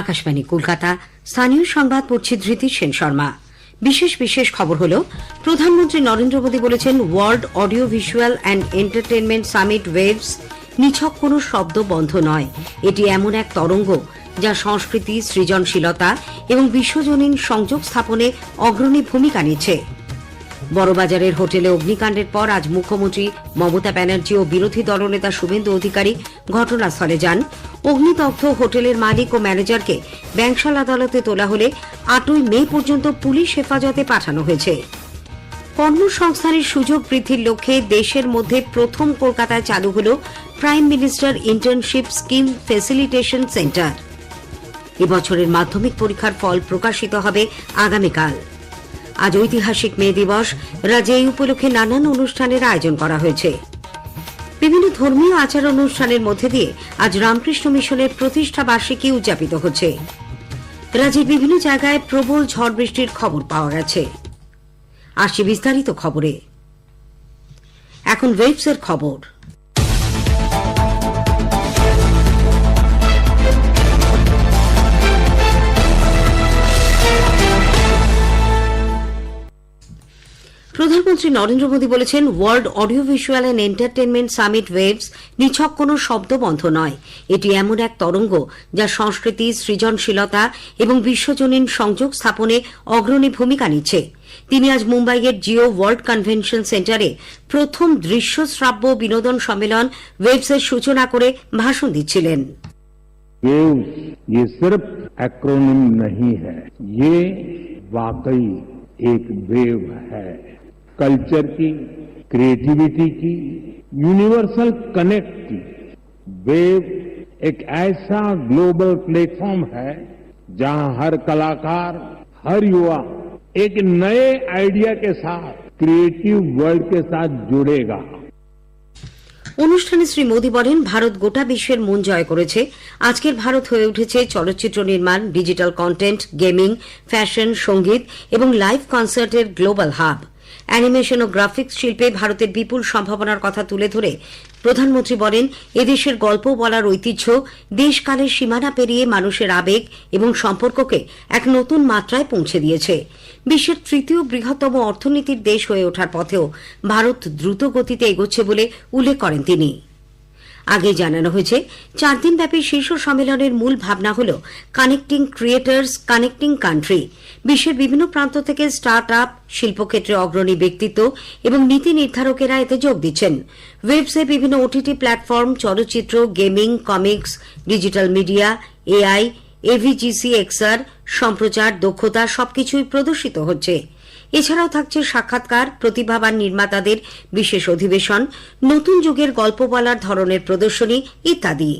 আকাশবাণী কলকাতা। স্থানীয় সংবাদ পড়ছি ধৃতি সেন শর্মা। বিশেষ বিশেষ খবর হল, প্রধানমন্ত্রী নরেন্দ্র মোদী বলেছেন, world audio visual and entertainment summit Waves নিছক কোনো শব্দ বন্ধ নয়। এটি এমন এক তরঙ্গ যা সংস্কৃতি, সৃজনশীলতা এবং বিশ্বজনীন সংযোগ স্থাপনে অগ্রণী ভূমিকা নিচ্ছে বড়বাজারের হোটেলে অগ্নিকাণ্ডের পর আজ মুখ্যমন্ত্রী মমতা ব্যানার্জি ও বিরোধী দলনেতা শুভেন্দু অধিকারী ঘটনাস্থলে যান। অগ্নিদগ্ধ হোটেলের মালিক ও ম্যানেজারকে ব্যাংশাল আদালতে তোলা হলে আটই মে পর্যন্ত পুলিশ হেফাজতে পাঠানো হয়েছে। কর্মসংস্থানের সুযোগ বৃদ্ধির লক্ষ্যে দেশের মধ্যে প্রথম কলকাতায় চালু হল prime minister internship scheme facilitation centre. এবছরের মাধ্যমিক পরীক্ষার ফল প্রকাশিত হবে আগামীকাল। আজ ঐতিহাসিক মে দিবস। রাজ্যে এই উপলক্ষে নানান অনুষ্ঠানের আয়োজন করা হয়েছে। বিভিন্ন ধর্মীয় আচার অনুষ্ঠানের মধ্যে দিয়ে আজ রামকৃষ্ণ মিশনের প্রতিষ্ঠা বার্ষিকী উদযাপিত হচ্ছে। রাজ্যের বিভিন্ন জায়গায় প্রবল ঝড় বৃষ্টির খবর পাওয়া গেছে। আসছে বিস্তারিত খবরে। এখন ওয়েবসের খবর। প্রধানমন্ত্রী নরেন্দ্র মোদী বলেছেন world audio visual and entertainment summit waves নিছক কোনো শব্দবন্ধ নয় এটি এমন এক তরঙ্গ যা সংস্কৃতি সৃজনশীলতা এবং বিশ্বজনীন সংযোগ স্থাপনে অগ্রণী ভূমিকা নিচ্ছে তিনি আজ মুম্বাইয়ের জিও ওয়ার্ল্ড কনভেনশন সেন্টারে প্রথম দৃশ্য শ্রাব্য বিনোদন সম্মেলন ওয়েবসের সূচনা করে ভাষণ দিচ্ছিলেন वेव्स ये सिर्फ एक्रोनिम नहीं है ये वाकई एक वेव है कल्चर की क्रिएटिविटी की यूनिवर्सल कनेक्ट की वेव एक ऐसा ग्लोबल प्लेटफॉर्म है जहां हर कलाकार हर युवा एक नए आइडिया के साथ क्रिएटिव वर्ल्ड के साथ जुड़ेगा অনুষ্ঠানে শ্রী মোদী বলেন ভারত গোটা বিশ্বের মন জয় করেছে আজকের ভারত হয়ে উঠেছে চলচ্চিত্র নির্মাণ ডিজিটাল কন্টেন্ট গেমিং ফ্যাশন সঙ্গীত এবং লাইভ কনসার্টের গ্লোবাল হাব অ্যানিমেশন ও গ্রাফিক্স শিল্পে ভারতের বিপুল সম্ভাবনার কথা তুলে ধরে প্রধানমন্ত্রী বলেন, এদেশের গল্প বলার ঐতিহ্য দেশকালের সীমানা পেরিয়ে মানুষের আবেগ এবং সম্পর্ককে এক নতুন মাত্রায় পৌঁছে দিয়েছে। বিশ্বের তৃতীয় বৃহত্তম অর্থনীতির দেশ হয়ে ওঠার পথেও ভারত দ্রুত গতিতে এগোচ্ছে বলে উল্লেখ করেন তিনি। আগে জানানো হয়েছে, চার দিনব্যাপী শীর্ষ সম্মেলনের মূল ভাবনা হল কানেক্টিং ক্রিয়েটার্স কানেক্টিং কান্ট্রি বিশ্বের বিভিন্ন প্রান্ত থেকে স্টার্ট আপ শিল্পক্ষেত্রে অগ্রণী ব্যক্তিত্ব এবং নীতি নির্ধারকেরা এতে যোগ দিচ্ছেন। ওয়েবসাইট বিভিন্ন ওটিটি প্ল্যাটফর্ম চলচ্চিত্র gaming comics digital media AI AVGC XR সম্প্রচার, দক্ষতা সবকিছুই প্রদর্শিত হচ্ছে। এছাড়াও থাকছে সাক্ষাৎকার প্রতিভাবান নির্মাতাদের বিশেষ অধিবেশন, নতুন যুগের গল্প বলার ধরনের প্রদর্শনী ইত্যাদি।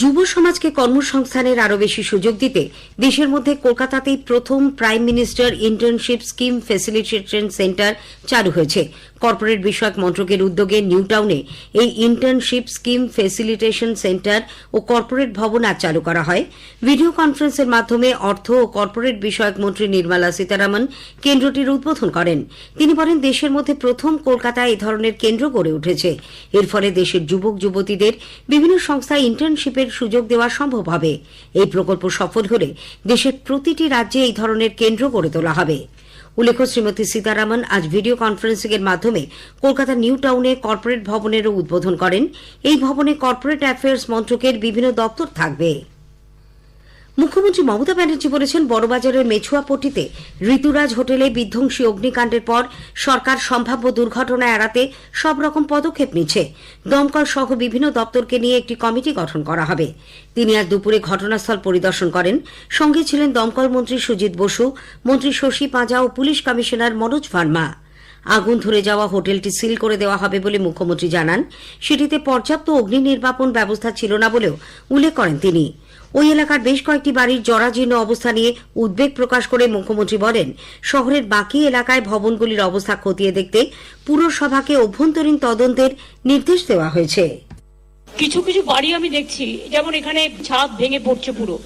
যুব সমাজকে কর্মসংস্থানের আরও বেশি সুযোগ দিতে দেশের মধ্যে কলকাতাতেই প্রথম prime minister internship scheme facilitation centre চালু হয়েছে। কর্পোরেট বিষয়ক মন্ত্রকের উদ্যোগে নিউ টাউনে এই ইন্টার্নশিপ স্কিম ফেসিলিটেশন সেন্টার ও কর্পোরেট ভবন আজ চালু করা হয়। ভিডিও কনফারেন্সের মাধ্যমে অর্থ ও কর্পোরেট বিষয়ক মন্ত্রী নির্মলা সীতারামন কেন্দ্রটির উদ্বোধন করেন। তিনি বলেন, দেশের মধ্যে প্রথম কলকাতায় এই ধরনের কেন্দ্র গড়ে উঠেছে। এর ফলে দেশের যুবক, যুবতীদের বিভিন্ন সংস্থায় ইন্টার্নশিপের সুযোগ দেওয়া সম্ভব হবে। এই প্রকল্প সফল হলে দেশের প্রতিটি রাজ্যে এই ধরনের কেন্দ্র গড়ে তোলা হবে। উল্লেখ্য, শ্রীমতী সীতারামন আজ ভিডিও কনফারেন্সিং এর মাধ্যমে কলকাতা নিউ টাউনে কর্পোরেট ভবনেরও উদ্বোধন করেন। এই ভবনে কর্পোরেট অ্যাফেয়ার্স মন্ত্রকের বিভিন্ন দপ্তর থাকবে। মুখ্যমন্ত্রী মমতা ব্যানার্জি বলেছেন, বড়বাজারের মেছুয়াপট্টিতে ঋতুরাজ হোটেলে বিধ্বংসী অগ্নিকাণ্ডের পর সরকার সম্ভাব্য দুর্ঘটনা এড়াতে সব রকম পদক্ষেপ নিচ্ছে। দমকল সহ বিভিন্ন দপ্তরকে নিয়ে একটি কমিটি গঠন করা হবে। তিনি আজ দুপুরে ঘটনাস্থল পরিদর্শন করেন। সঙ্গে ছিলেন দমকল মন্ত্রী সুজিত বসু, মন্ত্রী শশী পাঁজা ও পুলিশ কমিশনার মনোজ ভার্মা। আগুন ধরে যাওয়া হোটেলটি সিল করে দেওয়া হবে বলে মুখ্যমন্ত্রী জানান। সেটিতে পর্যাপ্ত অগ্নি নির্বাপন ব্যবস্থা ছিল না বলেও উল্লেখ করেন তিনি। ওই এলাকার বেশ কয়েকটি বাড়ির জরাজীর্ণ অবস্থা নিয়ে উদ্বেগ প্রকাশ করে মুখ্যমন্ত্রী বলেন, শহরের বাকি এলাকায় ভবনগুলির অবস্থা খতিয়ে দেখতে পুরসভাকে অভ্যন্তরীণ তদন্তের নির্দেশ দেওয়া হয়েছে। কিছু কিছু বাড়ি আমি দেখছি, যেমন এখানে ছাদ ভেঙে পড়ছে পুরো।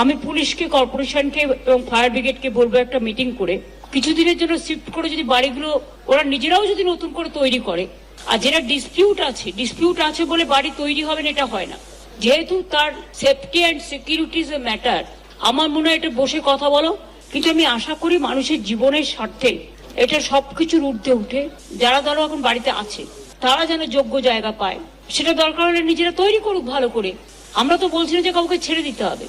আমি পুলিশকে, কর্পোরেশনকে এবং ফায়ার ব্রিগেডকে বলব একটা মিটিং করে, কিছুদিনের জন্য শিফট করে যদি বাড়িগুলো ওরা নিজেরাও যদি নতুন করে তৈরি করে, আর যেটা ডিসপিউট আছে ডিসপিউট আছে বলে বাড়ি তৈরি হবে না, এটা হয় না। যেহেতু তার safety and security is a matter আমার মনে হয় এটা বসে কথা বলো। কিন্তু আমি আশা করি মানুষের জীবনের স্বার্থে এটা সবকিছুর ঊর্ধ্বে উঠে যারা ধরো এখন বাড়িতে আছে, তারা যেন যোগ্য জায়গা পায়। সেটা দরকার হলে নিজেরা তৈরি করুক ভালো করে। আমরা তো বলছি যে কাউকে ছেড়ে দিতে হবে।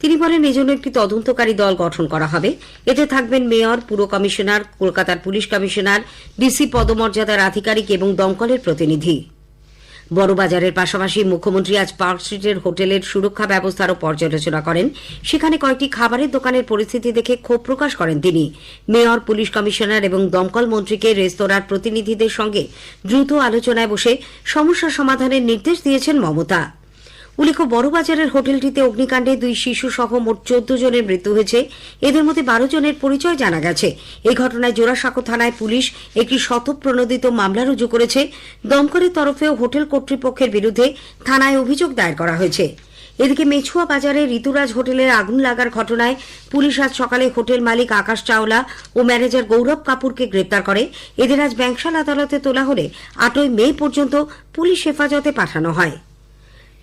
তিনি বলেন এজন্য একটি তদন্তকারী দল গঠন করা হবে। এতে থাকবেন মেয়র, পুর কমিশনার, কলকাতার পুলিশ কমিশনার, ডিসি পদমর্যাদার আধিকারিক এবং দমকলের প্রতিনিধি। বড়বাজারের পাশাপাশি মুখ্যমন্ত্রী আজ পার্ক স্ট্রিটের হোটেলের সুরক্ষা ব্যবস্থারও পর্যালোচনা করেন। সেখানে কয়েকটি খাবারের দোকানের পরিস্থিতি দেখে ক্ষোভ প্রকাশ করেন তিনি। মেয়র, পুলিশ কমিশনার এবং দমকল মন্ত্রীকে রেস্তোরাঁর প্রতিনিধিদের সঙ্গে দ্রুত আলোচনায় বসে সমস্যা সমাধানের নির্দেশ দিয়েছেন মমতা। উল্লেখ্য, বড়বাজারের হোটেলটিতে অগ্নিকাণ্ডে দুই শিশু সহ মোট চোদ্দ জনের মৃত্যু হয়েছে। এদের মধ্যে বারো জনের পরিচয় জানা গেছে। এই ঘটনায় জোড়াসাঁকো থানায় পুলিশ একটি শতপ্রণোদিত মামলা রুজু করেছে। দমকলের তরফেও হোটেল কর্তৃপক্ষের বিরুদ্ধে থানায় অভিযোগ দায়ের করা হয়েছে। এদিকে মেছুয়া বাজারে ঋতুরাজ হোটেলের আগুন লাগার ঘটনায় পুলিশ আজ সকালে হোটেল মালিক আকাশ চাওলা ও ম্যানেজার গৌরব কাপুরকে গ্রেপ্তার করে। এদের আজ ব্যাংশাল আদালতে তোলা হলে আটই মে পর্যন্ত পুলিশ হেফাজতে পাঠানো হয়।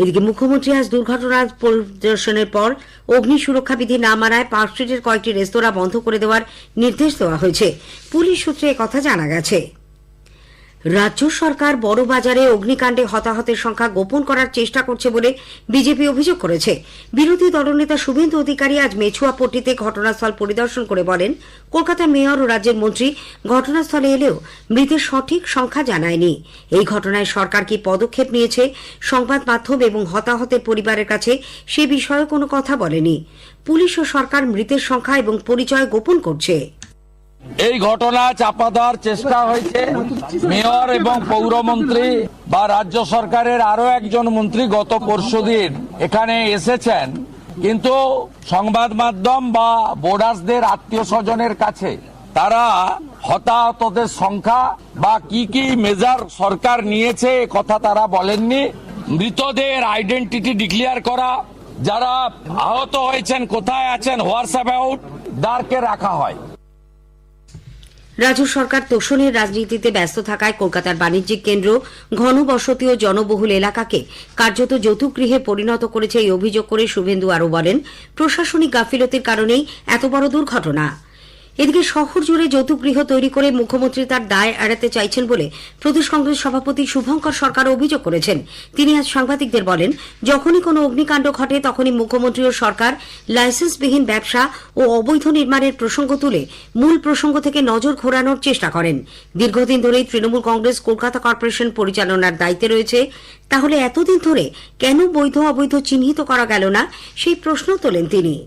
এদিকে মুখ্যমন্ত্রী আজ দুর্ঘটনা পরিদর্শনের পর অগ্নি সুরক্ষা বিধি না মানায় পার্কস্ট্রিটের কয়েকটি রেস্তোরাঁ বন্ধ করে দেওয়ার নির্দেশ দেওয়া হয়েছে। পুলিশ সূত্রে কথা জানা গেছে। রাজ্য সরকার বড় বাজারে অগ্নিকাণ্ডে হতাহতের সংখ্যা গোপন করার চেষ্টা করছে বলে বিজেপি অভিযোগ করেছে। বিরোধী দলনেতা শুভেন্দু অধিকারী আজ মেছুয়াপট্টিতে ঘটনাস্থল পরিদর্শন করে বলেন, কলকাতা মেয়র ও রাজ্যের মন্ত্রী ঘটনাস্থলে এলেও মৃতের সঠিক সংখ্যা জানায়নি। এই ঘটনায় সরকার কি পদক্ষেপ নিয়েছে, সংবাদ মাধ্যম এবং হতাহতের পরিবারের কাছে সে বিষয়ে কোনো কথা বলেনি। পুলিশ ও সরকার মৃতের সংখ্যা এবং পরিচয় গোপন করছে। এই ঘটনা চাপা দেওয়ার চেষ্টা হয়েছে। মেয়র এবং পৌরমন্ত্রী বা রাজ্য সরকারের আরও একজন মন্ত্রী গত পরশুদিন এখানে এসেছেন। কিন্তু সংবাদ মাধ্যম বা বোর্ডার্সদের আত্মীয় স্বজনের কাছে তারা হতাহতদের সংখ্যা বা কি কি মেজার সরকার নিয়েছে কথা তারা বলেননি। মৃতদের আইডেন্টিটি ডিক্লিয়ার করা, যারা আহত হয়েছেন, কোথায় আছেন হোয়াটসঅ্যাপ আউট দাঁড়কে রাখা হয়। রাজ্য সরকার তোষণের রাজনীতিতে ব্যস্ত থাকায় কলকাতার বাণিজ্যিক কেন্দ্র ঘনবসতি ও জনবহুল এলাকাকে কার্যত যৌতুকগৃহে পরিণত করেছে এই অভিযোগ করে শুভেন্দু আরও বলেন, প্রশাসনিক গাফিলতির কারণেই এত বড় দুর্ঘটনা। এদিকে শহর জুড়ে যৌতুকগৃহ তৈরি করে মুখ্যমন্ত্রী তার দায় এড়াতে চাইছেন বলে প্রদেশ কংগ্রেস সভাপতি শুভঙ্কর সরকার অভিযোগ করেছেন। তিনি আজ সাংবাদিকদের বলেন, যখনই কোনো অগ্নিকাণ্ড ঘটে তখনই মুখ্যমন্ত্রী ও সরকার লাইসেন্সবিহীন ব্যবসা ও অবৈধ নির্মাণের প্রসঙ্গ তুলে মূল প্রসঙ্গ থেকে নজর ঘোরানোর চেষ্টা করেন। দীর্ঘদিন ধরেই তৃণমূল কংগ্রেস কলকাতা কর্পোরেশন পরিচালনার দায়িত্বে রয়েছে। তাহলে এতদিন ধরে কেন বৈধ অবৈধ চিহ্নিত করা গেল না? সেই প্রশ্ন তোলেন তিনি।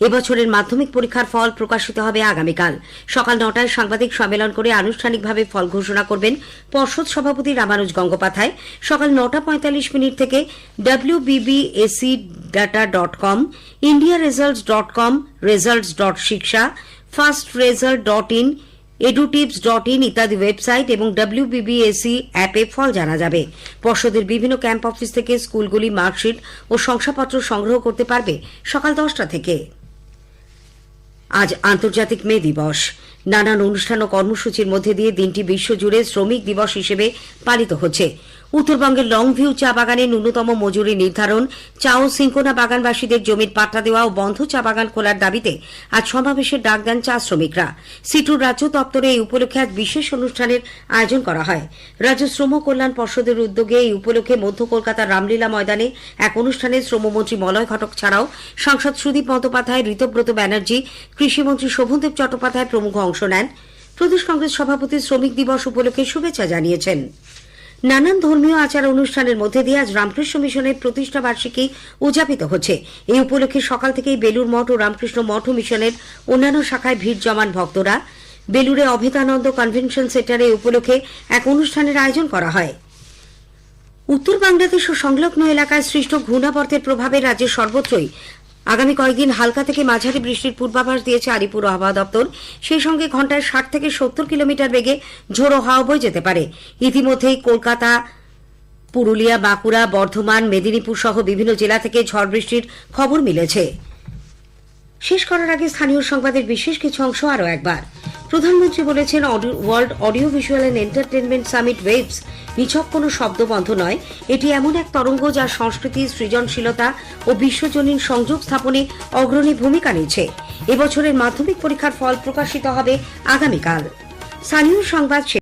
এবছরের মাধ্যমিক পরীক্ষার ফল প্রকাশিত হবে আগামীকাল। সকাল নটায় সাংবাদিক সম্মেলন করে আনুষ্ঠানিকভাবে ফল ঘোষণা করবেন পর্ষদ সভাপতি রামানুজ গঙ্গোপাধ্যায়। সকাল নটা পঁয়তাল্লিশ মিনিট থেকে W BBSE data dot com India results dot com results dot Shiksha first result dot in এডুটিভস dot in ইত্যাদি ওয়েবসাইট এবং ডাব্লিউবিবিএসি অ্যাপে ফল জানা যাবে। পর্ষদের বিভিন্ন ক্যাম্প অফিস থেকে স্কুলগুলি মার্কশিট ও শংসাপত্র সংগ্রহ করতে পারবে সকাল দশটা থেকে। আজ আন্তর্জাতিক মে দিবস। নানান অনুষ্ঠান ও কর্মসূচির মধ্যে দিয়ে দিনটি বিশ্বজুড়ে শ্রমিক দিবস হিসেবে পালিত হচ্ছে। উত্তরবঙ্গের লংভিউ চা বাগানে ন্যূনতম মজুরি নির্ধারণ চা ও সিঙ্কোনা বাগানবাসীদের জমির পাট্টা দেওয়া ও বন্ধ চা বাগান খোলার দাবিতে আজ সমাবেশের ডাক দেন চা শ্রমিকরা। সিটুর রাজ্য দপ্তরে এই উপলক্ষে আজ বিশেষ অনুষ্ঠানের আয়োজন করা হয়। রাজ্য শ্রম কল্যাণ পর্ষদের উদ্যোগে এই উপলক্ষে মধ্য কলকাতার রামলীলা ময়দানে এক অনুষ্ঠানে শ্রমমন্ত্রী মলয় ঘটক ছাড়াও সাংসদ সুদীপ বন্দ্যোপাধ্যায়, ঋতব্রত ব্যানার্জি, কৃষিমন্ত্রী শোভনদেব চট্টোপাধ্যায় প্রমুখ অংশ নেন। প্রদেশ কংগ্রেস সভাপতি শ্রমিক দিবস উপলক্ষে শুভেচ্ছা জানিয়েছেন। নানান ধর্মীয় আচার অনুষ্ঠানের মধ্যে দিয়ে আজ রামকৃষ্ণ মিশনের প্রতিষ্ঠা বার্ষিকী উদযাপিত হচ্ছে। এই উপলক্ষে সকাল থেকেই বেলুর মঠ ও রামকৃষ্ণ মঠ মিশনের অন্যান্য শাখায় ভিড় জমান ভক্তরা। বেলুরে অভেদানন্দ কনভেনশন সেন্টারে উপলক্ষে এক অনুষ্ঠানের আয়োজন করা হয়। উত্তর বাংলাদেশ ও সংলগ্ন এলাকায় সৃষ্ট ঘূর্ণাবর্তের প্রভাবে রাজ্যের সর্বত্রই আগামী কয়েকদিন হালকা থেকে মাঝারি বৃষ্টির পূর্বাভাস দিয়েছে আলিপুর আবহাওয়া দপ্তর। সেই সঙ্গে ঘন্টায় ষাট থেকে সত্তর কিলোমিটার বেগে ঝোড়ো হাওয়া বয়ে যেতে পারে। ইতিমধ্যেই কলকাতা, পুরুলিয়া, বাঁকুড়া, বর্ধমান, মেদিনীপুর সহ বিভিন্ন জেলা থেকে ঝড় বৃষ্টির খবর মিলেছে। শেষ করার আগে স্থানীয় সংবাদের বিশেষ কিছু অংশ আরও একবার। প্রধানমন্ত্রী বলেছেন world audio visual and entertainment summit Waves নিছক কোনো শব্দবন্ধ নয়। এটি এমন এক তরঙ্গ যা সংস্কৃতি, সৃজনশীলতা ও বিশ্বজনীন সংযোগ স্থাপনে অগ্রণী ভূমিকা নিয়েছে। এবছরের মাধ্যমিক পরীক্ষার ফল প্রকাশিত হবে আগামীকাল। স্থানীয় সংবাদ